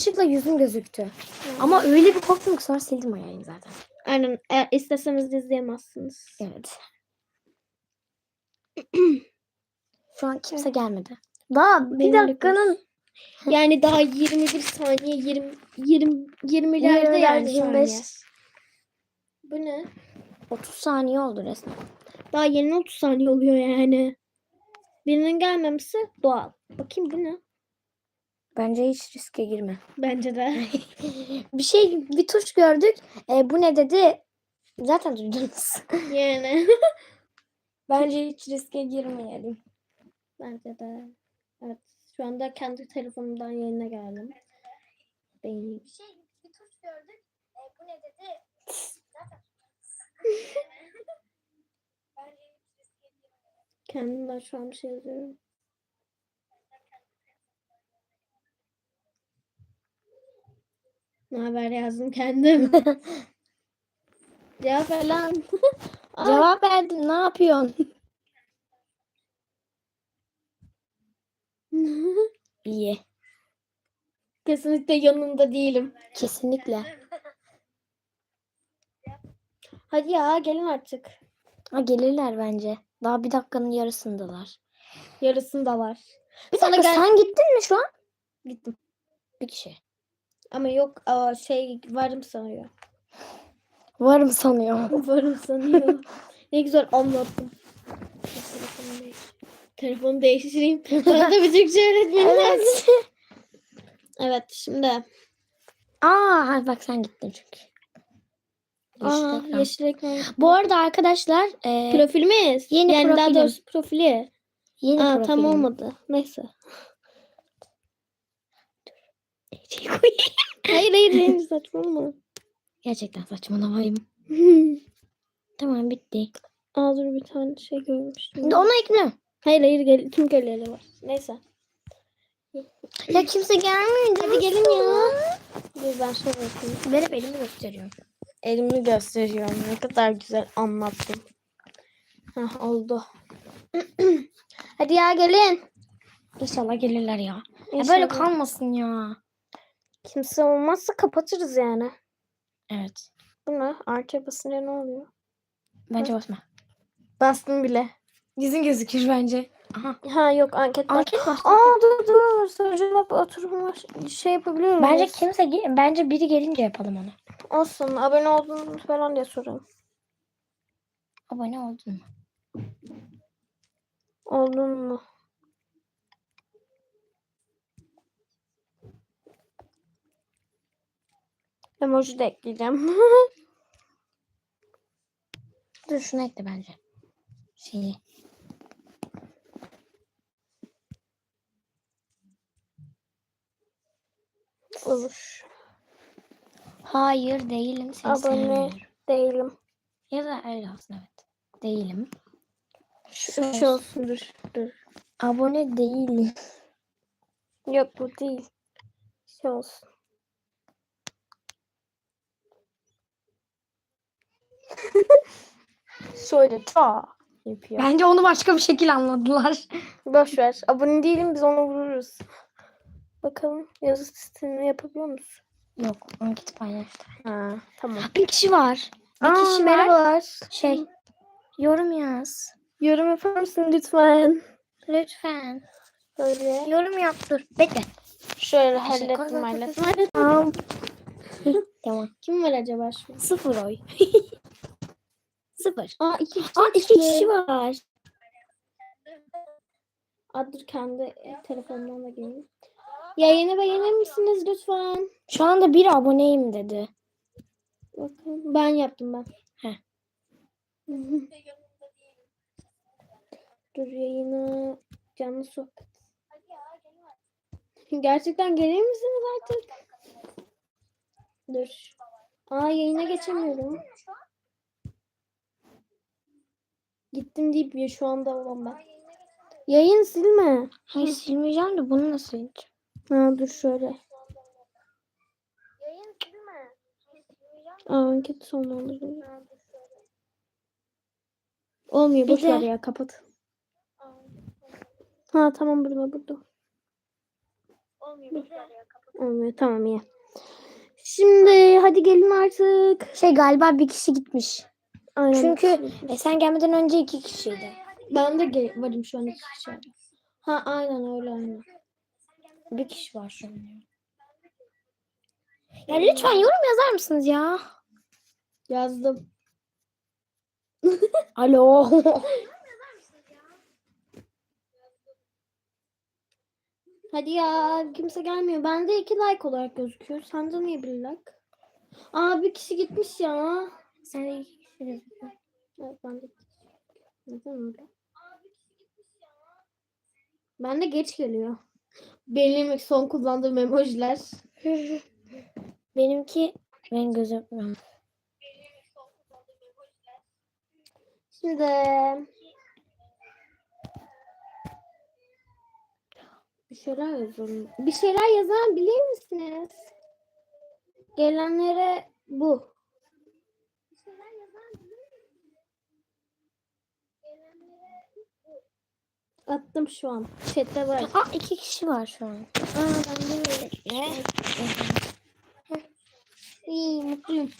yanlışlıkla yüzüm gözüktü. Ama öyle bir korktum ki sonra sildim o yayını zaten. Aynen. E, isteseniz de izleyemezsiniz. Evet. Şu an kimse gelmedi. Daha bir Benim de dakikanın Yani daha 21 saniye 20 20 20'lerde yani 25 saniye. Bu ne? 30 saniye oldu resmen. Daha yeni 30 saniye oluyor yani. Birinin gelmemesi doğal. Bakayım bu ne? Bence hiç riske girme. Bence de. bir şey bir tuş gördük. E, bu ne dedi? Zaten duydunuz. yani. Bence hiç riske girmeyelim. Bence de. Evet. Şu anda kendi telefonumdan yayına geldim. Beğeneyim. Bir şey bir tuş gördük. E, bu ne dedi? Zaten Bence hiç riske girmeyelim. Kendimden şu an bir şey yazıyorum. Ne haber yazdım kendim. Cevap ver lan. Cevap verdin. Ne yapıyorsun? İyi. Kesinlikle yanında değilim. Kesinlikle. Hadi ya gelin artık. Ha, gelirler bence. Daha bir dakikanın yarısındalar. Yarısında var. Bir Sana dakika gel- sen gittin mi şu an? Gittim. Bir kişi. Ama yok aa, şey varım sanıyor. Varım sanıyorum. Varım sanıyor. ne güzel anlattım. Telefonu değiş- Telefonu değiştireyim. Bana da bir Türkçe öğretmenim lazım. evet. Evet şimdi. Aa ha, bak sen gittin çünkü. Yeşil Aa, ekran. yeşil ekran. Bu arada arkadaşlar e, Profilimiz. Yeni yani daha profilim. doğrusu profili. yeni Aa, tam profilim. olmadı. Neyse. Hayır hayır hayır saçmalama. Gerçekten saçmalamayım. Tamam bitti. Aa dur bir tane şey görmüştüm. Onu ekle. Hayır hayır gel tüm gölgeleri var. Neyse. Ya kimse gelmiyor. Hadi gelin ya. Dur ben şöyle yapayım. Ben hep elimi gösteriyorum. Elimi gösteriyorum. Ne kadar güzel anlattım. Hah oldu. Hadi ya gelin. İnşallah gelirler ya. ya İnşallah. böyle kalmasın ya. Kimse olmazsa kapatırız yani. Evet. Bu ne? Artıya basınca ne oluyor? Bence basma. Bastım bile. Yüzün gözükür bence. Aha. Ha yok anket. Anket var. Aa dur dur. Soru cevap var. Şey yapabiliyoruz. Bence kimse ge- bence biri gelince yapalım onu. Olsun. Abone oldunuz falan diye sorun. Abone oldun mu? Oldun mu? Emoji de ekleyeceğim. Dur şunu ekle bence. Şeyi. Olur. Hayır değilim seni Abone değilim. Ya da öyle olsun evet. Değilim. Şu şey olsun dur. Dur. Abone değilim. Yok bu değil. Şey olsun. Şöyle ta yapıyor. Bence onu başka bir şekil anladılar. Boş ver. Abone değilim biz onu vururuz. Bakalım yazı sistemini yapabiliyor musun? Yok onu git paylaştı. Ha, tamam. Bir kişi var. Bir Aa, kişi var. merhabalar. Şey. Yorum yaz. Yorum yapar mısın lütfen? Lütfen. Böyle. Yorum yap dur. Bekle. Şöyle Şey, hallettim hallettim. hallettim. Tamam. Kim var acaba şu? Sıfır oy. Sıfır. Aa iki, Aa iki kişi var. Aa, dur kendi e, telefonumdan da geleyim. Yayını beğenir misiniz lütfen? Şu anda bir aboneyim dedi. Bakın ben yaptım ben. Heh. dur yayını canlı sohbet. Gerçekten gelir misiniz artık? Dur. Aa yayına geçemiyorum. Gittim deyip ya şu anda olan ben. Yayın silme. Hayır silmeyeceğim de bunu nasıl sileceğim? Ha dur şöyle. Yayın silme. Aa anket sonlandırıyor. Olmuyor Bir boş ver ya kapat. Ha tamam burada burada. Olmuyor. Olmuyor. Tamam iyi. Şimdi hadi gelin artık. Şey galiba bir kişi gitmiş. Aynen. Çünkü e, sen gelmeden önce iki kişiydi. ben de gel- varım şu an iki kişi. Ha aynen öyle aynen. Bir kişi var şu an. Ya lütfen yorum yazar mısınız ya? Yazdım. Alo. Hadi ya kimse gelmiyor. Bende iki like olarak gözüküyor. Sende niye bir like? Aa bir kişi gitmiş ya. Sen kişi gözüküyor. Evet ben de. Neden öyle? Ben de geç geliyor. Benim son kullandığım emojiler. Benimki ben gözükmüyorum. Şimdi bir şeyler yazalım. Bir şeyler yazan bilir misiniz? Gelenlere bu. Attım şu an. Chat'te var. Aa iki kişi var şu an. Aa ben de Ne? İyi mutluyum.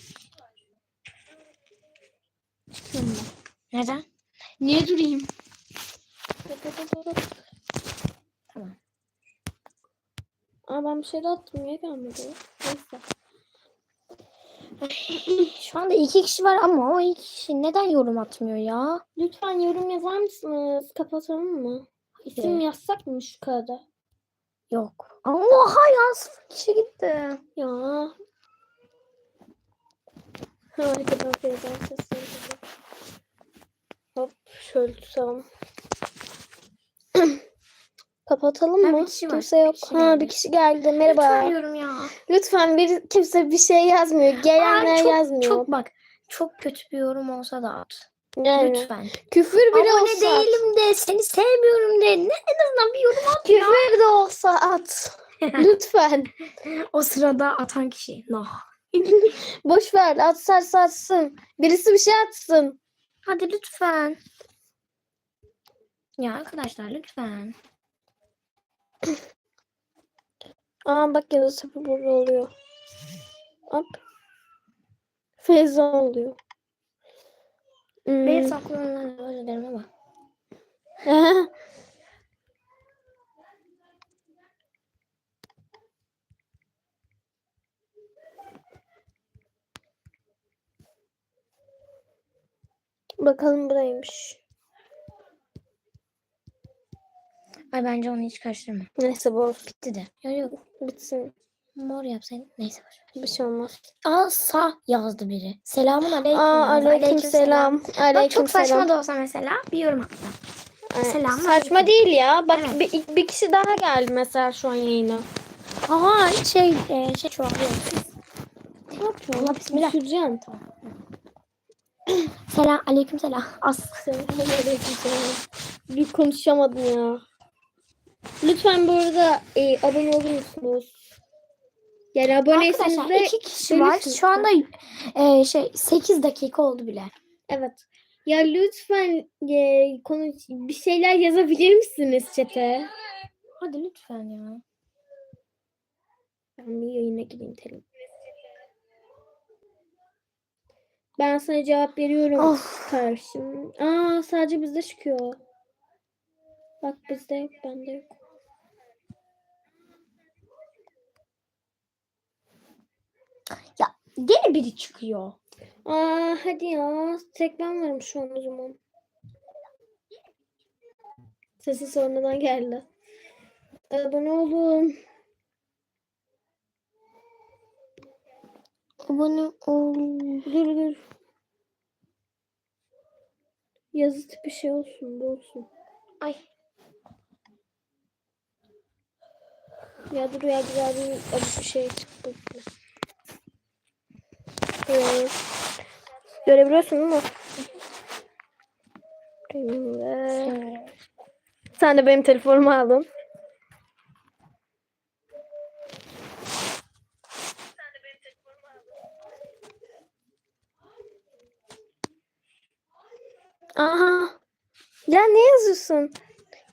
Neden? Niye durayım? Tamam. Aa ben bir şey de attım. Niye gelmedi? Neyse. Şu anda iki kişi var ama o iki kişi neden yorum atmıyor ya? Lütfen yorum yazar mısınız? Kapatalım mı? İsim Evet. yazsak mı şu kağıda? Yok. Oha ya sıfır kişi gitti. Ya. Harika Feyza sesleri. Hop şöyle tutalım. Kapatalım Ha, mı? kişi var. Kimse yok. Bir ha bir kişi geldi. Merhaba. Lütfen ya. Lütfen bir kimse bir şey yazmıyor. Gelenler Aa, çok, yazmıyor. Çok bak. Çok kötü bir yorum olsa da at. yani. Lütfen. Küfür bile Abone olsa at. değilim de seni sevmiyorum de. Ne en azından bir yorum at ya. Küfür de olsa at. Lütfen. o sırada atan kişi. No. Boş ver. Atsarsa atsın. Birisi bir şey atsın. Hadi lütfen. Ya arkadaşlar lütfen. Aa bak yazı sıfır burada oluyor. Hop. Feyza oluyor. Hmm. Benim saklananlardan özür dilerim ama. Bakalım buraymış. Ay bence onu hiç karıştırma. Neyse bu Bitti de. Ya yok. bitsin. Mor yapsaydın. Neyse boş. Bir şey olmaz. Aa sa yazdı biri. Selamun aleyküm. Aa aleyküm selam. Aleyküm Bak çok saçma selam. da olsa mesela bir yorum attı. Selam Saçma aleyküm. değil ya. Bak Evet. bir, bir kişi daha geldi mesela şu an yayına. Aha şey e, şey çoğalıyor. Ne yapıyorsun? Allah bismillah. Düşüreceksin. Selam aleyküm selam. As. Aleyküm selam. Bir konuşamadım ya. Lütfen bu arada e, abone olur musunuz? Yani aboneyseniz Arkadaşlar de iki kişi var. Şu anda e, şey 8 dakika oldu bile. Evet. Ya lütfen e, konu bir şeyler yazabilir misiniz chat'e? Hadi lütfen ya. Ben bir yayına gireyim telefon. Ben sana cevap veriyorum Of. karşım. Aa sadece bizde çıkıyor. Bak bizde yok, bende yok. Gene biri çıkıyor. Aa hadi ya. Tek ben varım şu an o zaman. Sesi sonradan geldi. Abone olun. Abone ol. Dur dur. Yazı tipi şey olsun bu olsun. Ay. Ya dur ya bir şey çıktı. Görebiliyorsun? Evet. Sen de benim telefonumu aldın. Aha. Ya ne yazıyorsun?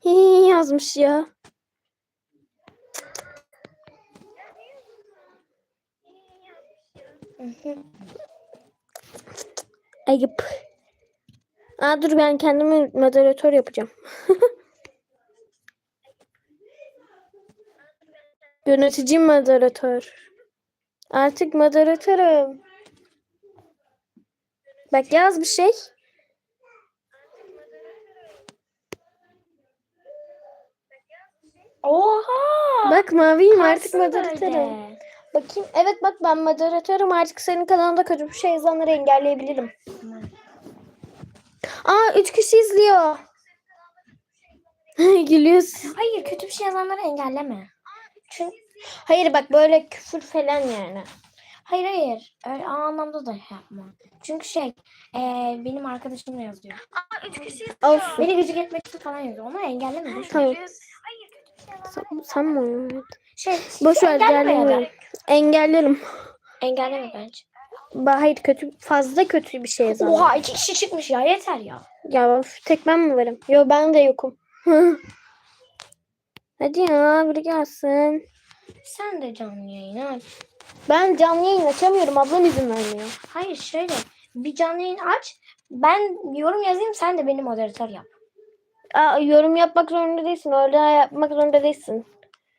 Hii yazmış ya. Ayıp. Aa, dur ben kendimi moderatör yapacağım. Yönetici moderatör. Artık moderatörüm. Bak yaz bir şey. Oha! Bak maviyim artık moderatörüm. Bakayım. Evet bak ben moderatörüm. Artık senin kanalında kötü bir şey yazanları engelleyebilirim. Aa üç kişi izliyor. Gülüyorsun. Hayır kötü bir şey yazanları engelleme. Çünkü Hayır bak böyle küfür falan yani. hayır hayır öyle o anlamda da yapma. Çünkü şey eee, benim arkadaşım da yazıyor. Olsun. Beni gıcık etmek için falan yazıyor. Onu engelleme. boş ver. Tamam. Sen, sen mi oynuyorsun? Şey, Boş ver engelleme ya da. Engellerim. Engelleme bence. Ba- Hayır kötü fazla kötü bir şey yazan. Oha iki kişi çıkmış ya yeter ya. Ya üf, tek ben mi varım? Yo ben de yokum. Hadi ya biri gelsin. Sen de canlı yayın aç. Ben canlı yayın açamıyorum. Ablam izin vermiyor. Hayır şöyle bir canlı yayın aç. Ben yorum yazayım sen de beni moderatör yap. Aa, yorum yapmak zorunda değilsin. Öyle yapmak zorunda değilsin.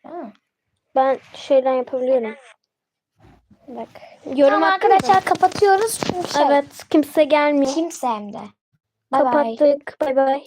Ha. Ben şeyden yapabiliyorum. Bak. Yorum Tamam arkadaşlar kapatıyoruz. Şey, Evet kimse gelmiyor. Kimse hem de. Bye. Kapattık. Bay bay.